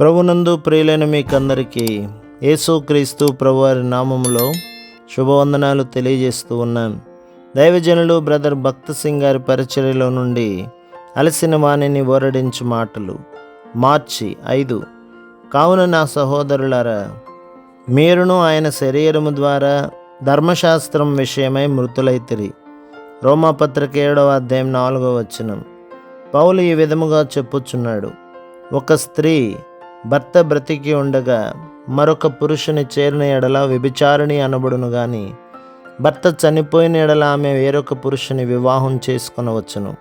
ప్రభునందు ప్రియులైన మీకందరికీ యేసుక్రీస్తు ప్రభువారి నామములో శుభవందనాలు తెలియజేస్తూ ఉన్నాను దైవజనులు బ్రదర్ భక్త సింగ్ గారి పరిచర్యలో నుండి అలసిన వాణిని ఓరడించు మాటలు మార్చి ఐదు. కావున నా సహోదరులారా మీరును ఆయన శరీరము ద్వారా ధర్మశాస్త్రం విషయమై మృతులైతిరి. రోమాపత్రిక ఏడవ అధ్యాయం నాలుగవ వచనం. పౌలు ఈ విధముగా చెప్పుచున్నాడు. ఒక స్త్రీ భర్త బ్రతికి ఉండగా మరొక పురుషుని చేరిన ఎడల వ్యభిచారిణి అనబడును గాని భర్త చనిపోయిన ఎడల ఆమె వేరొక పురుషుని వివాహం చేసుకొనవచ్చును.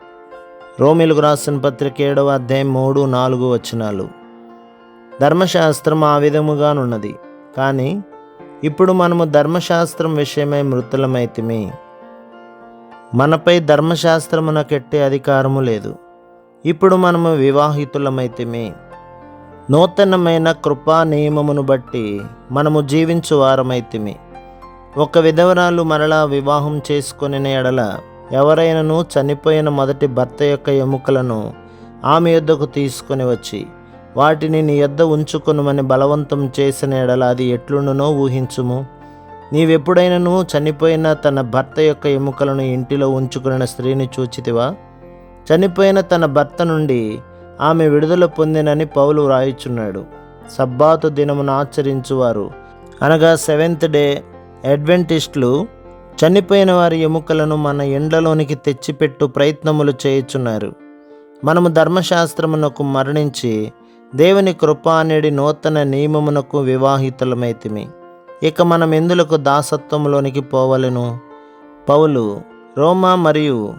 రోమిలకు రాసిన పత్రిక ఏడవ అధ్యాయం మూడు నాలుగు వచనాలు. ధర్మశాస్త్రం ఆ విధముగానున్నది. కానీ ఇప్పుడు మనము ధర్మశాస్త్రం విషయమై మృతులమైతిమి. మనపై ధర్మశాస్త్రమునకెట్టే అధికారము లేదు. ఇప్పుడు మనము వివాహితులమైతిమి. నూతనమైన కృపా నియమమును బట్టి మనము జీవించు వారమైతిమి. ఒక విధవరాలు మరలా వివాహం చేసుకుని ఎడల ఎవరైనను చనిపోయిన మొదటి భర్త యొక్క ఎముకలను ఆమె యొద్దకు తీసుకొని వచ్చి వాటిని నీ యొద్ద ఉంచుకునుమని బలవంతం చేసిన ఎడల అది ఎట్లుండునో ఊహించుము. నీవెప్పుడైనను చనిపోయిన తన భర్త యొక్క ఎముకలను ఇంటిలో ఉంచుకున్న స్త్రీని చూచితివా? చనిపోయిన తన భర్త నుండి ఆమె విడుదల పొందినని పౌలు వ్రాయిచున్నాడు. సబ్బాతు దినమును ఆచరించువారు. అనగా సెవెంత్ డే అడ్వెంటిస్టులు చనిపోయిన వారి ఎముకలను మన ఇండ్లలోనికి తెచ్చిపెట్టు ప్రయత్నములు చేయుచున్నారు. మనము ధర్మశాస్త్రమునకు మరణించి దేవుని కృప అనేది నూతన నియమమునకు వివాహితులమైతిమి. ఇక మనం ఎందులకు దాసత్వంలోనికి పోవలను? పౌలు రోమా మరియు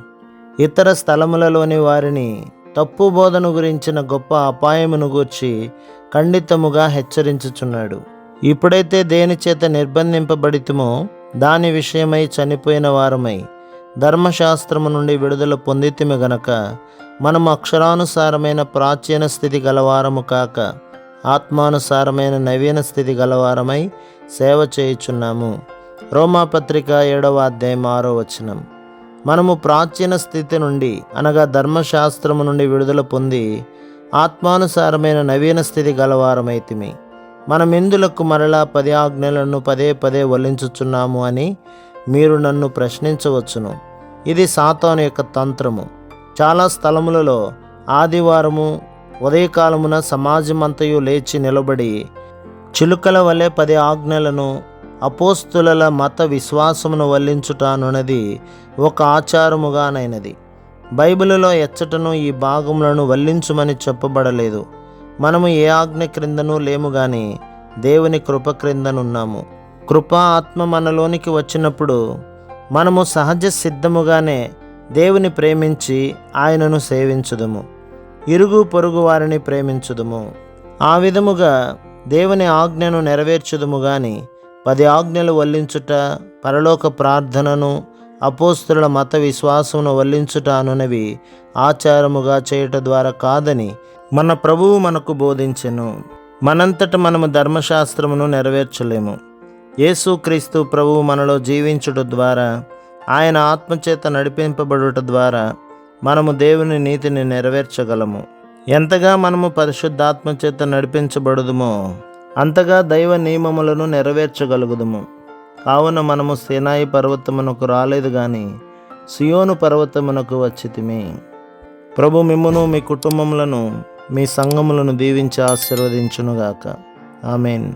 ఇతర స్థలములలోని వారిని తప్పు బోధన గురించిన గొప్ప అపాయమును గూర్చి ఖండితముగా హెచ్చరించుచున్నాడు. ఇప్పుడైతే దేని చేత నిర్బంధింపబడితమో దాని విషయమై చనిపోయిన వారమై ధర్మశాస్త్రము నుండి విడుదల పొందితిమి గనక మనం అక్షరానుసారమైన ప్రాచీన స్థితి గలవారము కాక ఆత్మానుసారమైన నవీన స్థితి గలవారమై సేవ చేయుచున్నాము. రోమాపత్రిక ఏడవ అధ్యాయం ఆరో వచనం. మనము ప్రాచీన స్థితి నుండి అనగా ధర్మశాస్త్రము నుండి విడుదల పొంది ఆత్మానుసారమైన నవీన స్థితి గలవారమైతిమి. మనం ఇందులకు మరలా పది ఆజ్ఞలను పదే పదే వల్లించుచున్నాము అని మీరు నన్ను ప్రశ్నించవచ్చును. ఇది సాతాను యొక్క తంత్రము. చాలా స్థలములలో ఆదివారము ఉదయకాలమున సమాజమంతయు లేచి నిలబడి చిలుకల వలె పది ఆజ్ఞలను అపోస్తుల మత విశ్వాసమును వల్లించుటానున్నది ఒక ఆచారముగానైనది. బైబిలులో ఎచ్చటను ఈ భాగములను వల్లించుమని చెప్పబడలేదు. మనము ఏ ఆజ్ఞ క్రిందనూ లేము గాని దేవుని కృప క్రిందనున్నాము. కృప ఆత్మ మనలోనికి వచ్చినప్పుడు మనము సహజ సిద్ధముగానే దేవుని ప్రేమించి ఆయనను సేవించుదుము. ఇరుగు పొరుగు వారిని ప్రేమించుదుము. ఆ విధముగా దేవుని ఆజ్ఞను నెరవేర్చుదుము గాని పది ఆజ్ఞలు వల్లించుట పరలోక ప్రార్థనను అపోస్తుల మత విశ్వాసమును వల్లించుట అనునవి ఆచారముగా చేయుట ద్వారా కాదని మన ప్రభువు మనకు బోధించెను. మనంతట మనము ధర్మశాస్త్రమును నెరవేర్చలేము. యేసుక్రీస్తు ప్రభువు మనలో జీవించుట ద్వారా ఆయన ఆత్మచేత నడిపింపబడుట ద్వారా మనము దేవుని నీతిని నెరవేర్చగలము. ఎంతగా మనము పరిశుద్ధాత్మ చేత అంతగా దైవ నియమములను నెరవేర్చగలుగుదుము. కావున మనము సేనాయి పర్వతమునకు రాలేదు గాని సియోను పర్వతమునకు వచ్చితిమి. ప్రభు మిమ్మును మీ కుటుంబములను మీ సంఘములను దీవించి ఆశీర్వదించునుగాక. ఆమెన్.